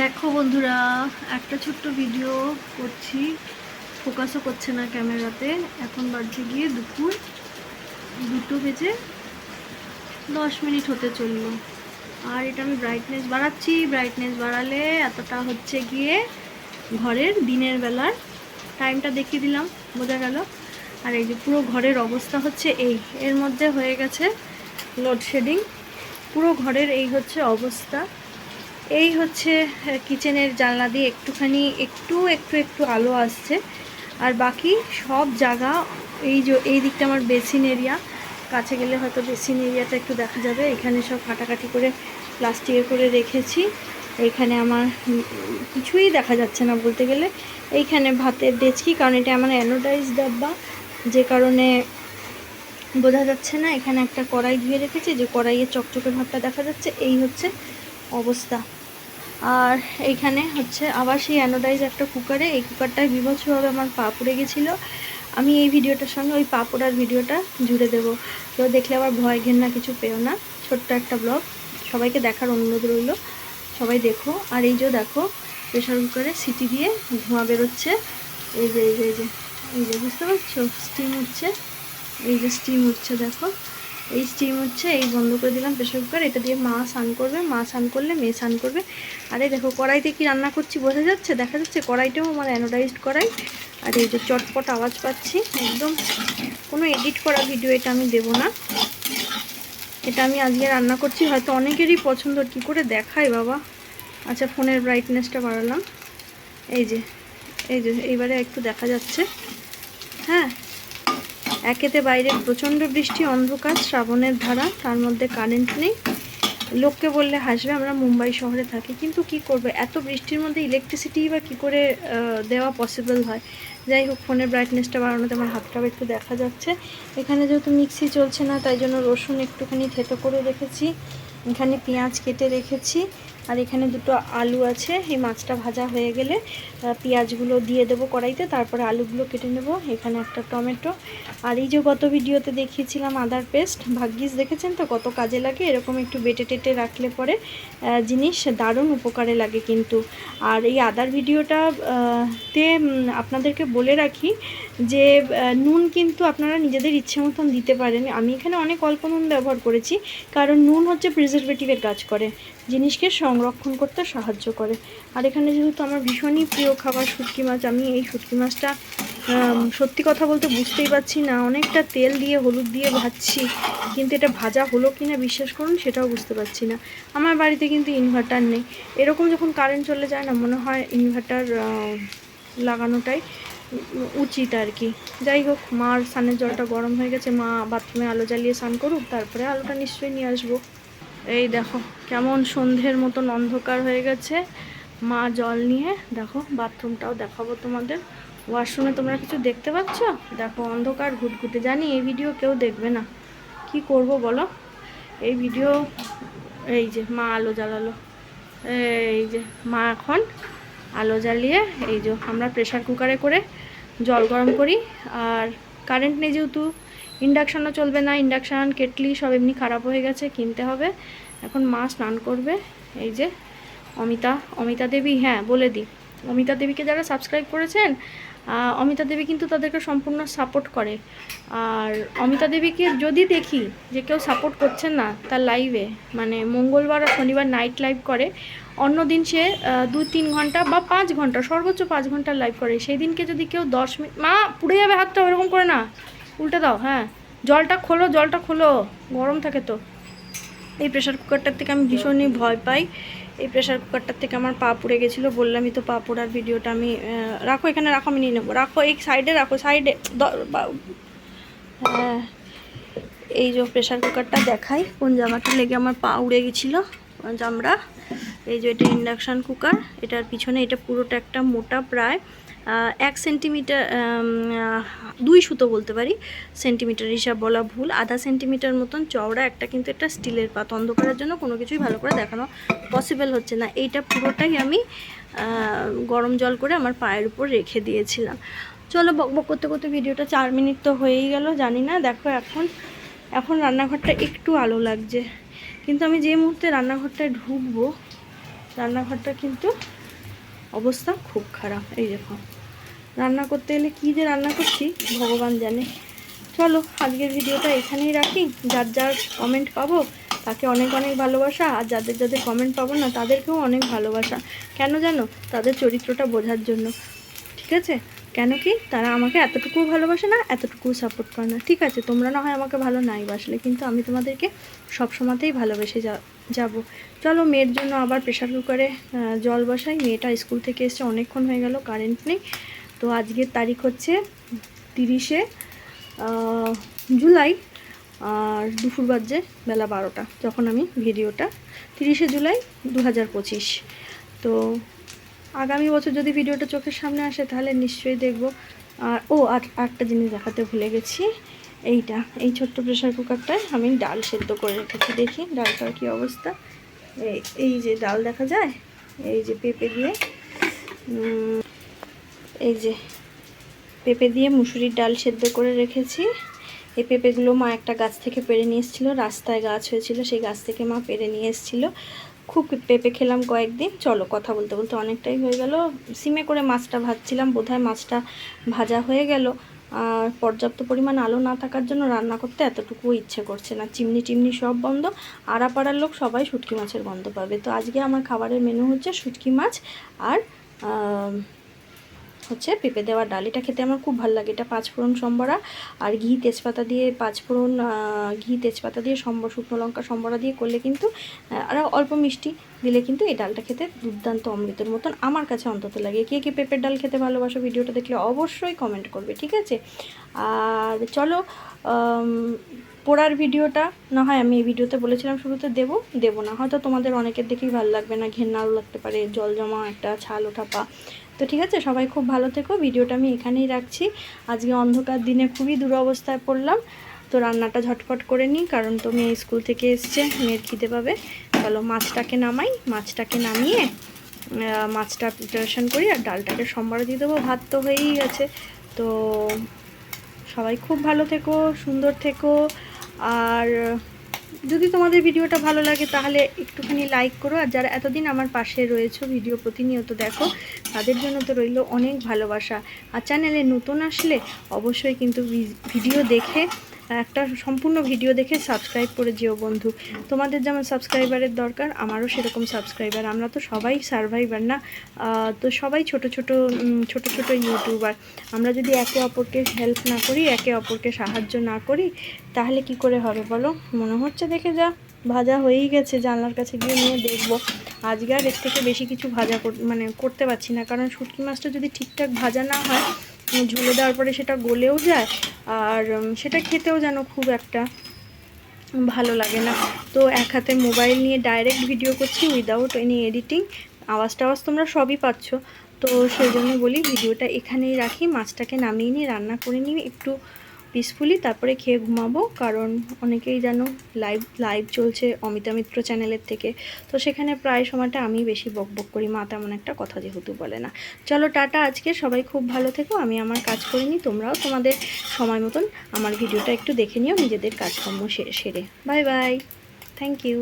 দেখো বন্ধুরা, একটা ছোট্ট ভিডিও করছি। ফোকাসও করছে না ক্যামেরাতে এখন বাজছে গিয়ে দুপুর দুটো বেজে দশ মিনিট হতে চলল। আর এটা আমি ব্রাইটনেস বাড়াচ্ছি। ব্রাইটনেস বাড়ালে এতটা হচ্ছে গিয়ে ঘরের দিনের বেলার টাইমটা দেখিয়ে দিলাম, বোঝা গেল। আর এই যে পুরো ঘরের অবস্থা হচ্ছে এই। এর মধ্যে হয়ে গেছে লোডশেডিং পুরো ঘরের এই হচ্ছে অবস্থা। এই হচ্ছে কিচেনের জানলা দিয়ে একটুখানি, একটু একটু একটু আলো আসছে। আর বাকি সব জায়গা, এই যে, এই দিকটা আমার বেসিন এরিয়া কাছে গেলে হয়তো বেসিন এরিয়াটা একটু দেখা যাবে। এখানে সব কাটাকাটি করে প্লাস্টিকে করে রেখেছি। এইখানে আমার কিছুই দেখা যাচ্ছে না বলতে গেলে। এইখানে ভাতের ডেচকি, কারণ এটা আমার অ্যানোডাইজ ডাব্বা। যে কারণে বোঝা যাচ্ছে না, এখানে একটা কড়াই ধুয়ে রেখেছি। যে কড়াইয়ের চকচকে ভাতটা দেখা যাচ্ছে, এই হচ্ছে অবস্থা। আর এইখানে হচ্ছে আবার সেই অ্যানোডাইজ একটা কুকারে এই কুকারটায় বিভৎসভাবে আমার পা পড়ে গেছিল। আমি এই ভিডিওটার সঙ্গে ওই পা পড়ার ভিডিওটা জুড়ে দেবো। কেউ দেখলে আবার ভয়, ঘেন্না কিছু পেও না। ছোট্ট একটা ব্লগ সবাইকে দেখার অনুরোধ রইল। সবাই দেখো। আর এই যে দেখো প্রেশার কুকারে সিটি দিয়ে ধোঁয়া বেরোচ্ছে। এই যে এই যে এই যে এই যে, বুঝতে পারছ? স্টিম উঠছে। এই যে স্টিম উঠছে, দেখো। এই স্টিম হচ্ছে, এই বন্ধ করে দিলাম প্রেশার কুকার। এটা দিয়ে মা স্নান করবে, মা স্নান করলে মেয়ে স্নান করবে। আরে দেখো, কড়াইতে কি রান্না করছি বোঝা যাচ্ছে? দেখা যাচ্ছে কড়াইটাও আমার অ্যানোডাইজড কড়াই। আর এই যে চটপট আওয়াজ পাচ্ছি, একদম। কোনো এডিট করা ভিডিও এটা আমি দেব না। এটা আমি আজকে রান্না করছি, হয়তো অনেকেরই পছন্দ। কি করে দেখায় বাবা? আচ্ছা ফোনের ব্রাইটনেসটা বাড়ালাম। এই যে এই যে, এইবারে একটু দেখা যাচ্ছে। হ্যাঁ একেতে বাইরে প্রচণ্ড বৃষ্টি, অন্ধকার, শ্রাবণের ধারা, তার মধ্যে কারেন্ট নেই। লোককে বললে হাসবে, আমরা মুম্বাই শহরে থাকি। কিন্তু কি করবে? এত বৃষ্টির মধ্যে ইলেকট্রিসিটি বা কি করে দেওয়া পসিবল হয়? যাই হোক ফোনের ব্রাইটনেসটা বাড়ানোতে আমার হাতটাও একটু দেখা যাচ্ছে। এখানে যেহেতু মিক্সি চলছে না, তাই জন্য রসুন একটুখানি থেতো করে রেখেছি। এখানে পেঁয়াজ কেটে রেখেছি। আর এখানে দুটো আলু আছে। এই মাছটা ভাজা হয়ে গেলে পেঁয়াজগুলো দিয়ে দেবো কড়াইতে, তারপরে আলুগুলো কেটে নেব। এখানে একটা টমেটো। আর এই যে গত ভিডিওতে দেখিয়েছিলাম আদার পেস্ট, ভাগ্যিস দেখেছেন তো কত কাজে লাগে? এরকম একটু বেটে টেটে রাখলে পরে জিনিস দারুণ উপকারে লাগে কিন্তু। আর এই আদার ভিডিওটা তে আপনাদেরকে বলে রাখি যে নুন কিন্তু আপনারা নিজেদের ইচ্ছে মতন দিতে পারেন। আমি এখানে অনেক অল্প নুন ব্যবহার করেছি, কারণ নুন হচ্ছে প্রিজারভেটিভের কাজ করে। জিনিসকে সংরক্ষণ করতে সাহায্য করে। আর এখানে যেহেতু আমার ভীষণই প্রিয় খাবার শুটকি মাছ, আমি এই শুটকি মাছটা সত্যি কথা বলতে বুঝতেই পারছি না। অনেকটা তেল দিয়ে, হলুদ দিয়ে ভাজছি, কিন্তু এটা ভাজা হলো কি না বিশ্বাস করুন, সেটাও বুঝতে পারছি না। আমার বাড়িতে কিন্তু ইনভার্টার নেই। এরকম যখন কারেন্ট চলে যায় না, মনে হয় ইনভার্টার লাগানোটাই উচিত আর কি। যাই হোক, মার স্নানের জলটা গরম হয়ে গেছে, মা বাথরুমে আলো জ্বালিয়ে স্নান করুক, তারপরে আলোটা নিশ্চয়ই নিয়ে আসব। এই দেখো। কেমন সন্ধ্যের মতন অন্ধকার হয়ে গেছে। মা জল নিয়ে, দেখো, বাথরুমটাও দেখাবো তোমাদের। ওয়াশরুমে তোমরা কিছু দেখতে পাচ্ছ? দেখো, অন্ধকার ঘুটঘুটে। জানি এই ভিডিও কেউ দেখবে না। কি করব বলো? এই ভিডিও, এই যে মা আলো জ্বালালো। এই যে মা এখন আলো জ্বালিয়ে, এই যে আমরা প্রেশার কুকারে করে জল গরম করি। আর কারেন্ট নেই যেহেতু, ইন্ডাকশানও চলবে না। ইন্ডাকশান, কেটলি সব এমনি খারাপ হয়ে গেছে, কিনতে হবে। এখন মা স্নান করবে, এই যে অমিতা অমিতা দেবী হ্যাঁ বলে দিই। অমিতা দেবীকে যারা সাবস্ক্রাইব করেছেন অমিতা দেবী কিন্তু তাদেরকে সম্পূর্ণ সাপোর্ট করে। আর অমিতা দেবীকে যদি দেখি যে কেউ সাপোর্ট করছেন না, তার লাইভে মানে মঙ্গলবার আর শনিবার নাইট লাইভ করে অন্য দিন সে দু তিন ঘণ্টা বা পাঁচ ঘণ্টা, সর্বোচ্চ পাঁচ ঘণ্টা লাইভ করে। সেই দিনকে যদি কেউ দশ মিনিট মা, পুড়ে যাবে হাতটা, ওরকম করে না। উল্টে দাও হ্যাঁ। জলটা খোলো জলটা খোলো। গরম থাকে তো। এই প্রেশার কুকারটার থেকে আমি ভীষণই ভয় পাই। এই প্রেশার কুকারটার থেকে আমার পা পুড়ে গেছিল। বললামই তো পা পোড়ার ভিডিওটা আমি রাখো, এখানে রাখো, আমি নিয়ে নেব। রাখো, এই সাইডে রাখো সাইডে হ্যাঁ। এই যে প্রেশার কুকারটা দেখাই, কোন জামাটা লেগে আমার পা উড়ে গেছিল জামড়া এই যে এটা ইন্ডাকশান কুকার এটার পিছনে, এটা পুরোটা একটা মোটা প্রায়। এক সেন্টিমিটার দুই সুতো বলতে পারি। সেন্টিমিটার হিসাব বলা ভুল। আধা সেন্টিমিটার মতন চওড়া একটা কিন্তু একটা স্টিলের পাত। অন্ধকারের জন্য কোনো কিছুই ভালো করে দেখানো পসিবল হচ্ছে না। এইটা পুরোটাই আমি গরম জল করে আমার পায়ের উপর রেখে দিয়েছিলাম। চলো বক বক করতে করতে ভিডিওটা চার মিনিট তো হয়েই গেল, জানি না। দেখো এখন এখন রান্নাঘরটা একটু আলো লাগছে। কিন্তু আমি যে মুহূর্তে রান্নাঘরটায় ঢুকবো, রান্নাঘরটা কিন্তু অবস্থা খুব খারাপ। এই দেখো। রান্না করতে গেলে কী যে রান্না করছি, ভগবান জানে। চলো, আজকের ভিডিওটা এখানেই রাখি। যার যার কমেন্ট পাবো, তাকে অনেক অনেক ভালোবাসা। আর যাদের যাদের কমেন্ট পাবো না, তাদেরকেও অনেক ভালোবাসা। কেন জানো? তাদের চরিত্রটা বোঝার জন্য। ঠিক আছে? কেন কি? তারা আমাকে এতটুকুও ভালোবাসে না এতটুকুও সাপোর্ট করে না। ঠিক আছে, তোমরা না হয় আমাকে ভালো নাই বাসলে, কিন্তু আমি তোমাদেরকে সব সময়তেই ভালোবেসে যা, যাব। চলো, মেয়ের জন্য আবার প্রেশার কুকারে জল বসাই। মেয়েটা স্কুল থেকে এসছে, অনেকক্ষণ হয়ে গেল কারেন্ট নেই। তো আজকের তারিখ হচ্ছে তিরিশে জুলাই, আর দুপুর বাজে বেলা বারোটা, যখন আমি ভিডিওটা। তিরিশে জুলাই দু হাজার পঁচিশ। তো আগামী বছর যদি ভিডিওটা চোখের সামনে আসে, তাহলে নিশ্চয়ই দেখব। আর, ও, আর একটা জিনিস দেখাতে ভুলে গেছি। এইটা, এই ছোট্ট প্রেশার কুকারটায় আমি ডাল সেদ্ধ করে রেখেছি। দেখি ডালটার কী অবস্থা। এই এই যে ডাল দেখা যায়? এই যে পেঁপে দিয়ে এই যে পেঁপে দিয়ে মুসুরির ডাল সেদ্ধ করে রেখেছি। এই পেঁপেগুলো মা একটা গাছ থেকে পেরে নিয়ে এসেছিল। রাস্তায় গাছ হয়েছিল, সেই গাছ থেকে মা পেরে নিয়ে এসেছিল। খুব পেঁপে খেলাম কয়েকদিন। চলো, কথা বলতে বলতে অনেকটাই হয়ে গেল। সিমে করে মাছটা ভাজছিলাম, বোধহয় মাছটা ভাজা হয়ে গেল। আর পর্যাপ্ত পরিমাণ আলো না থাকার জন্য রান্না করতে এতটুকু ইচ্ছে করছে না। চিমনি টিমনি সব বন্ধ। আড়াপাড়ার লোক সবাই শুটকি মাছের গন্ধ পাবে। তো আজকে আমার খাবারের মেনু হচ্ছে শুটকি মাছ আর হচ্ছে পেঁপে দেওয়া ডাল। এটা খেতে আমার খুব ভালো লাগে। এটা পাঁচফোড়ন সম্বরা আর ঘি, তেজপাতা দিয়ে পাঁচফোড়ন ঘি, তেজপাতা দিয়ে সম্বর, শুকনো লঙ্কা সম্বরা দিয়ে করলে কিন্তু আর অল্প মিষ্টি দিলে কিন্তু এই ডালটা খেতে দুর্দান্ত অমৃতের মতন আমার কাছে অন্তত লাগে। কে কে পেঁপের ডাল খেতে ভালোবাসো ভিডিওটা দেখলে অবশ্যই কমেন্ট করবে, ঠিক আছে? আর চলো পোড়ার ভিডিওটা, না হয় আমি এই ভিডিওতে বলেছিলাম শুরুতে, দেবো দেবো না। হয়তো তোমাদের অনেকের দেখেই ভালো লাগবে না, ঘেন্নাও লাগতে পারে জল জমা একটা ছাল ওঠা পা। তো ঠিক আছে, সবাই খুব ভালো থেকো। ভিডিওটা আমি এখানেই রাখছি। আজকে অন্ধকার দিনে খুবই দুরবস্থায় পড়লাম। তো রান্নাটা ঝটপট করে নিই, কারণ তো মেয়ে স্কুল থেকে এসছে, মেয়ের খিদে পাবে। চলো মাছটাকে নামাই। মাছটাকে নামিয়ে মাছটা প্রিপারেশন করি, আর ডালটাকে সম্বর দিয়ে দেবো। ভাত তো হয়েই গেছে। তো সবাই খুব ভালো থেকো, সুন্দর থেকো। আর যদি তোমাদের ভিডিওটা ভালো লাগে, তাহলে একটুখানি লাইক করো। আর যারা এতদিন আমার পাশে রয়েছে ভিডিও প্রতিনিয়ত দেখো, তাদের জন্য তো রইল অনেক ভালোবাসা। আর চ্যানেলে নতুন আসলে অবশ্যই কিন্তু ভিডিও দেখে একটা সম্পূর্ণ ভিডিও দেখে সাবস্ক্রাইব করে যেও বন্ধু। তোমাদের যেমন সাবস্ক্রাইবারের দরকার, আমারও সেরকম সাবস্ক্রাইবার আমরা তো সবাই সার্ভাইভার না। তো সবাই ছোট ছোট ছোট ছোট ইউটিউবার আমরা যদি একে অপরকে হেল্প না করি, একে অপরকে সাহায্য না করি, তাহলে কি করে হবে বলো? মনে হচ্ছে দেখে যা, ভাজা হয়েই গেছে। জানলার কাছে গিয়ে নিয়ে দেখব। আজকে আর এর থেকে বেশি কিছু ভাজা মানে করতে পারছি না। কারণ শুটকি মাছটা যদি ঠিকঠাক ভাজা না হয় ঝোলে দেওয়ার পরে সেটা গলেও যায় আর সেটা খেতেও যেন খুব একটা ভালো লাগে না। তো এক হাতে মোবাইল নিয়ে ডাইরেক্ট ভিডিও করছি উইদাউট এনি এডিটিং আওয়াজ টাওয়াজ তোমরা সবই পাচ্ছ। তো সেই জন্য বলি, ভিডিওটা এখানেই রাখি। মাছটাকে নামিয়ে নিয়ে রান্না করে নিয়ে একটু পিসফুলি তারপরে খেয়ে ঘুমাবো, কারণ অনেকেই জানো লাইভ লাইভ চলছে অমিতা মিত্র চ্যানেলের থেকে। তো সেখানে প্রায় সময়টা আমি বেশি বক বক করি, মা তেমন একটা কথা যেহেতু বলে না। চলো টাটা আজকে, সবাই খুব ভালো থেকো, আমি আমার কাজ করে নিই, তোমরাও তোমাদের সময় মতন আমার ভিডিওটা একটু দেখে নিও, নিজেদের কাজকর্ম সেরে। Bye bye thank you